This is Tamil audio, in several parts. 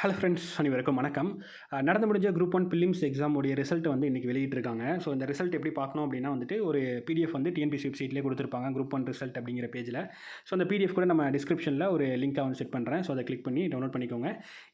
ஹலோ ஃப்ரெண்ட்ஸ் அனைவருக்கும் வணக்கம். நடந்து முடிஞ்ச குரூப் ஒன் பிலிம்ஸ் எக்ஸாமுடைய ரிசல்ட் வந்து இன்றைக்கி வெளியிட்டிருக்காங்க. ஸோ இந்த ரிசல்ட் எப்படி பார்க்கணும் அப்படின்னா வந்துட்டு ஒரு பிடிஎஃப் வந்து டிஎன்பிசி வெப்சைட்லேயே கொடுத்துருப்பாங்க குரூப் ஒன் ரிசல்ட் அப்படிங்கிற பேஜில் ஸோ அந்த பிடிஎஃப் கூட நம்ம டிஸ்கிரிப்ஷனில் ஒரு லிங்க்காக வந்து செட் பண்ணுறேன் ஸோ அதை கிளிக் பண்ணி டவுன்லோட் பண்ணிக்கோங்க.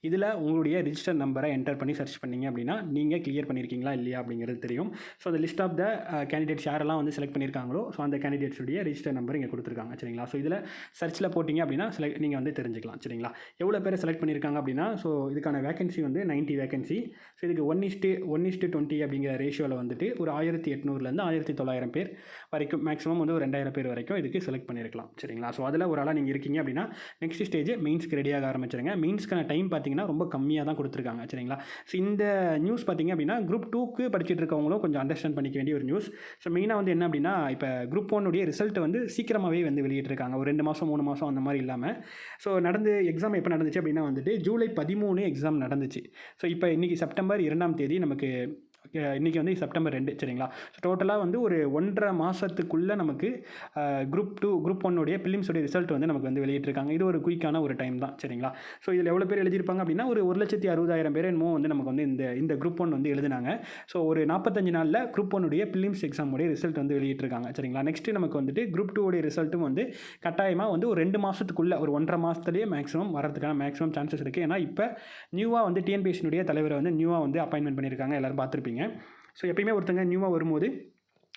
இதில் உங்களுடைய ரிஜிஸ்டர் நம்பரை என்டர் பண்ணி சர்ச் பண்ணீங்க அப்படின்னா நீங்கள் கிளியர் பண்ணியிருக்கீங்களா இல்லையா அப்படிங்கிறது தெரியும். ஸோ அந்த லிஸ்ட் ஆஃப் த கேண்டிடேட்ஸ் யாரெல்லாம் வந்து செலக்ட் பண்ணியிருக்காங்களோ ஸோ அந்த கேண்டிடேட்ஸுடைய ரிஜிஸ்டர் நம்பர் இங்கே கொடுத்துருக்காங்க சரிங்களா? ஸோ இதில் சர்ச்சில் போட்டிங்க அப்படின்னா செலக்ட் நீங்கள் வந்து தெரிஞ்சுக்கலாம் சரிங்களா? எவ்வளோ பேர் செலக்ட் பண்ணியிருக்காங்க அப்படின்னா ஸோ இதுக்கான வேகன்சி வந்து 90 வேகன்சி ஸோ இதுக்கு one is to one is to twenty அப்படிங்கிற ரேஷியோவில் வந்துட்டு ஒரு ஆயிரத்தி எட்நூறுலேருந்து ஆயிரத்தி தொள்ளாயிரம் பேர் வரைக்கும் மேக்ஸிமம் வந்து ஒரு ரெண்டாயிரம் பேர் வரைக்கும் இதுக்கு செலக்ட் பண்ணியிருக்கலாம். சரிங்களா? ஸோ அதில் ஒரு ஆளாக நீங்கள் இருக்கீங்க அப்படின்னா நெக்ஸ்ட் ஸ்டேஜ் மெயின்ஸ்க்கு ரெடியாக ஆரம்பிச்சிருங்க. மெயின்ஸ்க்கான டைம் பார்த்தீங்கன்னா ரொம்ப கம்மியாக தான் கொடுத்துருக்காங்க. சரிங்களா? ஸோ இந்த நியூஸ் பார்த்தீங்க அப்படின்னா குரூப் டூக்கு படிச்சுட்டு இருக்கவங்களும் கொஞ்சம் அண்டர்ஸ்டாண்ட் பண்ணிக்க வேண்டிய ஒரு நியூஸ் ஸோ மெயினாக வந்து என்ன அப்படின்னா இப்போ குரூப் ஒன்னுடைய ரிசல்ட் வந்து சீக்கிரமாகவே வந்து வெளியிட்டிருக்காங்க. ஒரு ரெண்டு மாதம் மூணு மாதம் அந்த மாதிரி இல்லாமல் ஸோ நடந்து எக்ஸாம் எப்போ நடந்துச்சு அப்படின்னா வந்துட்டு ஜூலை பதிமூணு எக்ஸாம் நடந்துச்சு. ஸோ இப்போ இன்றைக்கி செப்டம்பர் இரண்டாம் தேதி நமக்கு இன்றைக்கி வந்து செப்டம்பர் ரெண்டு சரிங்களா? ஸோ டோட்டலாக வந்து ஒரு ஒன்றரை மாதத்துக்குள்ளே நமக்கு குரூப் டூ குரூப் ஒன்னுடைய பிலிம்ஸோடைய ரிசல்ட் வந்து நமக்கு வந்து வெளியிட்டிருக்காங்க. இது ஒரு குயிக்கான ஒரு டைம் தான் சரிங்களா? ஸோ இதில் எவ்வளோ பேர் எழுதியிருப்பாங்க அப்படின்னா ஒரு ஒரு லட்சத்தி அறுபதாயிரம் பேர் என்னமோ வந்து நமக்கு வந்து இந்த இந்த குரூப் ஒன் வந்து எழுதினாங்க. ஸோ ஒரு நாற்பத்தஞ்சு நாளில் குரூப் ஒன்னுடைய பிலிம்ஸ் எக்ஸாமுடைய ரிசல்ட் வந்து வெளியிட்டிருக்காங்க சரிங்களா? நெக்ஸ்ட்டு நமக்கு வந்துட்டு குரூப் டூடைய ரிசல்ட்டும் வந்து கட்டாயமாக வந்து ஒரு ரெண்டு மாதத்துக்குள்ளே ஒரு ஒன்றரை மாதத்துலேயே மேக்ஸிமம் வரதுக்கான மேக்ஸிமம் சான்சஸ் இருக்குது ஏன்னா இப்போ நியூவாக வந்து டிஎன்பிஎஸ்னுடைய தலைவரை வந்து நியூவாக வந்து அப்பாயின்மெண்ட் பண்ணியிருக்காங்க எல்லோரும் பார்த்துருப்பீங்க. ஸோ எப்பயுமே ஒருத்தங்க நியூவாக வரும்போது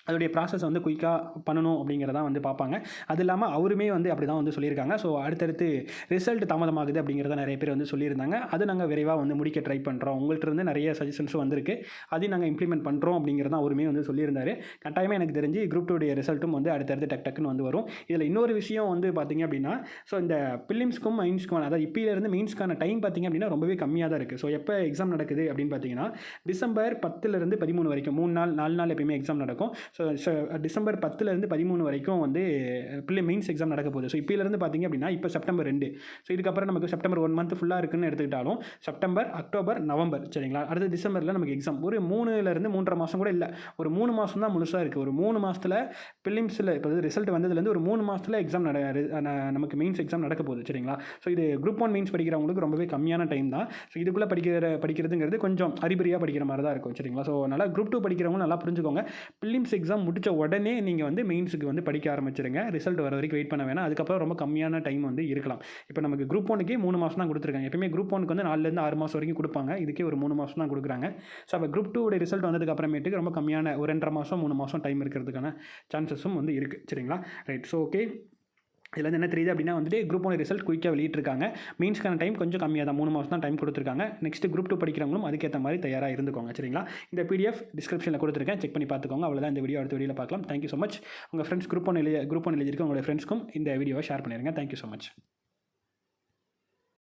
அதோடைய ப்ராசஸ் வந்து குயிக்காக பண்ணணும் அப்படிங்கிறதான் வந்து பார்ப்பாங்க. அது இல்லாமல் அவருமே வந்து அப்படி தான் வந்து சொல்லியிருக்காங்க. ஸோ அடுத்தடுத்து ரிசல்ட் தாமதமாகுது அப்படிங்கிறத நிறைய பேர் வந்து சொல்லியிருந்தாங்க. அது நாங்கள் விரைவாக வந்து முடிக்க ட்ரை பண்ணுறோம் உங்கள்கிட்ட இருந்து நிறைய சஜஷன்ஸும் வந்திருக்கு. அதையும் நாங்கள் இம்ப்ளிமெண்ட் பண்ணுறோம் அப்படிங்கிறதான் அவருமே வந்து சொல்லியிருந்தார். கட்டாயமாக எனக்கு தெரிஞ்சு குரூப் டூடைய ரிசல்ட்டும் வந்து அடுத்தடுத்து டக் டக்குன்னு வந்து வரும். இதில் இன்னொரு விஷயம் வந்து பார்த்திங்க அப்படின்னா ஸோ இந்த பிலிம்ஸ்க்கும் மெயின்ஸ்க்கும் அதாவது இப்பிலேருந்து மெயின்ஸ்க்கான டைம் பார்த்திங்க அப்படின்னா ரொம்பவே கம்மியாக தான் இருக்குது ஸோ எப்போ எக்ஸாம் நடக்குது அப்படின்னு பார்த்தீங்கன்னா டிசம்பர் பத்துலேருந்து பதிமூணு வரைக்கும். மூணு நாள் நாலு நாள் எப்பயுமே எக்ஸாம் நடக்கும். ஸோ ஸோ டிசம்பர் uh, பத்துலேருந்து பதிமூணு வரைக்கும் வந்து பிள்ளை மெயின்ஸ் எக்ஸாம் நடக்க போகுது. ஸோ இப்போலேருந்து பார்த்தீங்க அப்படின்னா இப்போ செப்டம்பர் ரெண்டு. ஸோ இதுக்கப்புறம் நமக்கு செப்டம்பர் ஒன் மந்த் ஃபுல்லாக இருக்குன்னு எடுத்துக்கிட்டாலும் செப்டம்பர் அக்டோபர் நவம்பர் சரிங்களா? அடுத்து டிசம்பரில் நமக்கு எக்ஸாம் ஒரு மூணுலேருந்து மூன்றரை மாதம் கூட இல்லை. ஒரு மூணு மாதம் தான் முழுசாக இருக்குது ஒரு மூணு மாதத்தில் பிலிம்ஸில் இப்போ ரிசல்ட் வந்ததுலேருந்து ஒரு மூணு மாதத்தில் எக்ஸாம் நட ந- நமக்கு மெயின்ஸ் எக்ஸாம் நடக்க போகுது சரிங்களா? ஸோ இது குரூப் ஒன் மெயின்ஸ் படிக்கிறவங்களுக்கு ரொம்பவே கம்மியான டைம் தான். ஸோ இதுக்குள்ளே படிக்கிற படிக்கிறதுங்கிறது கொஞ்சம் அறிபறியாக படிக்கிற மாதிரி தான் இருக்கும் சரிங்களா? ஸோ நல்லா குரூப் டூ படிக்கிறவங்க நல்லா புரிஞ்சுக்கோங்க. பிலிம்ஸ் எக்ஸாம் எக்ஸாம் முடித்த உடனே நீங்கள் வந்து மெயின்ஸுக்கு வந்து படிக்க ஆரம்பிச்சிருங்க. ரிசல்ட் வர வரைக்கும் வெயிட் பண்ண வேணாம். அதுக்கப்புறம் ரொம்ப கம்மியான டைம் வந்து இருக்கலாம். இப்போ நமக்கு குரூப் ஒனுக்கே மூணு மாதம் தான் கொடுத்துருக்காங்க. எப்பயுமே குரூப் ஒனுக்கு வந்து நாலுலேருந்து ஆறு மாதம் வரைக்கும் கொடுப்பாங்க. இதுக்கே ஒரு மூணு மாதம் தான் கொடுக்குறாங்க. ஸோ அப்போ குரூப் டூடைய ரிசல்ட் வந்ததுக்கு அப்புறமேட்டுக்கு ரொம்ப கம்மியான ஒரு ரெண்டரை மாதம் மூணு மாதம் டைம் இருக்கிறதுக்கான சான்சஸும் வந்து இருக்குது சரிங்களா? ரைட் ஸோ ஓகே இதில் வந்து என்ன தெரியுது அப்படின்னா வந்துட்டு குரூப் ஒன் ரிசல்ட் குயிக்காக வெளியிட்டிருக்காங்க. மீன்ஸ்க்கான டைம் கொஞ்சம் கம்மியாக தான் மூணு மாதம் தான் டைம் கொடுத்துருக்காங்க. நெக்ஸ்ட் குரூப் டூ படிக்கிறவங்களும் அதுக்கேற்ற மாதிரி தயாராக இருந்துக்கோங்க. சரிங்களா? இந்த பிடிஎஃப் டிஸ்கிரிப்ஷனில் கொடுத்துருக்கேன். செக் பண்ணி பார்த்துக்கோங்க. அவ்வளோதான் இந்த வீடியோ அடுத்த வீடியோவில் பார்க்கலாம். தேங்க்யூ ஸோ மச் உங்கள் ஃப்ரெண்ட்ஸ் குரூப் ஒன் எழுதி குரூப் ஒன் எழுதியிருக்க உங்களுடைய ஃப்ரெண்ட்ஸ்க்கும் இந்த வீடியோவை ஷேர் பண்ணிடுங்க தேங்க்யூ ஸோ மச்